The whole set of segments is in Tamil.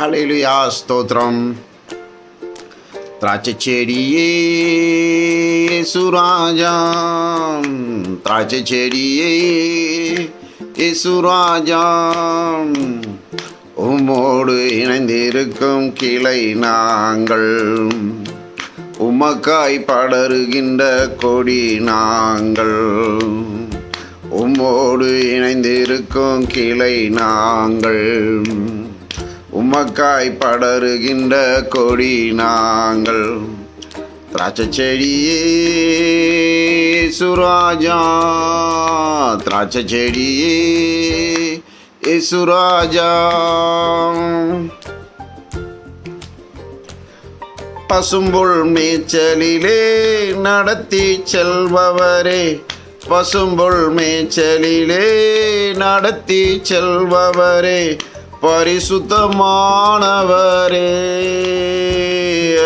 ஹalleluya ஸ்தோத்திரம். திராட்சை செடியே சுராஜா திராட்சை செடியே சுராஜா உம்மோடு இணைந்திருக்கும் கிளை நாங்கள். உமக்காய் படருகின்ற கொடி நாங்கள். உம்மோடு இணைந்திருக்கும் கிளை நாங்கள். உமக்காய் படருகின்ற கொடி நாங்கள். திராட்சை செடியே சுராஜா. திராட்சை செடியே சுராஜா. பசும்புல் மேய்ச்சலிலே நடத்தி செல்பவரே. பசும்புல் மேய்ச்சலிலே நடத்தி செல்பவரே. பரிசுத்தமானவரே.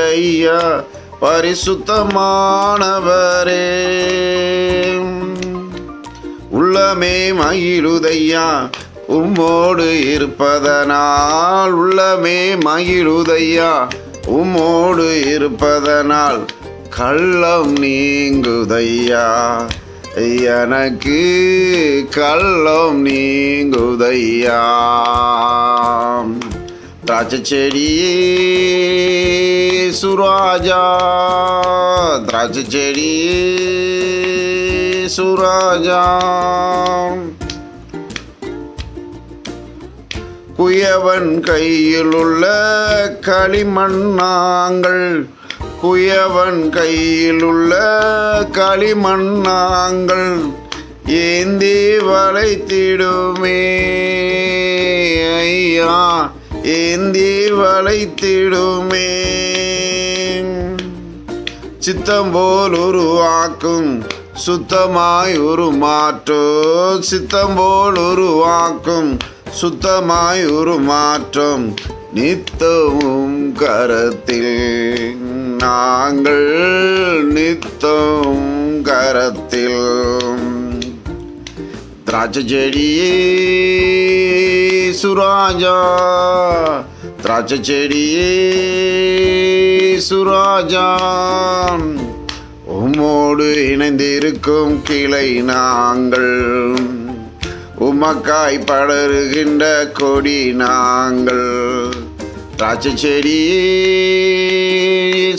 ஐயா பரிசுத்தமானவரே. உள்ளமே மகிழுதையா உம்மோடு இருப்பதனால் உள்ளமே மகிழுதையா உம்மோடு இருப்பதனால் கள்ளம் நீங்குதையா. எனக்கு கள்ளம் நீங்குதையா? திராட்சை செடியே சுராஜா. திராட்சை செடியே சுராஜா. குயவன் கையில் உள்ள களிமண்ணாங்கள் குயவன் கையில் உள்ள களிமண்ணாங்கள் ஏந்தி வளைத்திடுமே. ஐயா ஏந்தி வளைத்திடுமே. சித்தம் போல் உருவாக்கும் சுத்தமாய் உருமாற்றும் சித்தம் போல் உருவாக்கும் சுத்தமாய் உருமாற்றம் நித்தமும் கரத்தில். நாங்கள் நித்தம் கரத்தில். திராட்சை செடியே சுராஜா. திராட்சை செடியே சுராஜா. உம்மோடு இணைந்திருக்கும் கிளை நாங்கள். உமக்காய் படருகின்ற கொடி நாங்கள். திராட்சை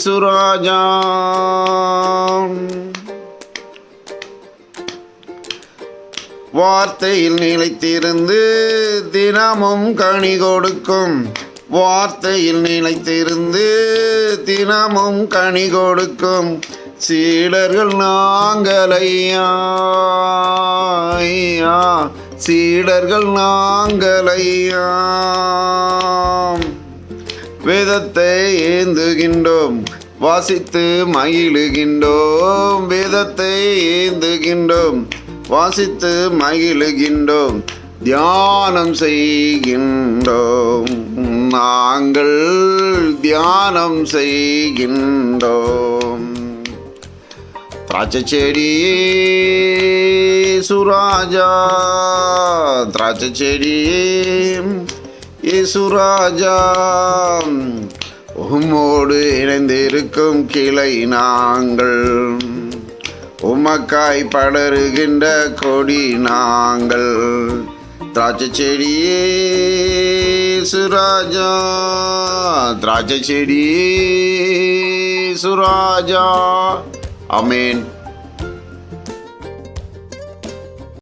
சுராஜா. வார்த்தையில் நிலைத்திருந்து தினமும் கனி கொடுக்கும். வார்த்தையில் நிலைத்திருந்து தினமும் கனி கொடுக்கும். சீடர்கள் நாங்களையா ஐயா, சீடர்கள் நாங்களையா வேதத்தை ஏந்துகின்றோம் வாசித்து மகிழுகின்றோம். வேதத்தை ஏந்துகின்றோம் வாசித்து மகிழுகின்றோம். தியானம் செய்கின்றோம். நாங்கள் தியானம் செய்கின்றோம். திராட்சை செடியே சுராஜா திராட்சை செடியே இயேசுராஜா உம்மோடு இணைந்திருக்கும் கிளை நாங்கள். உமக்காய் படருகின்ற கொடி நாங்கள். திராட்சை செடியே சுராஜா திராட்சை செடியே சுராஜா அமேன்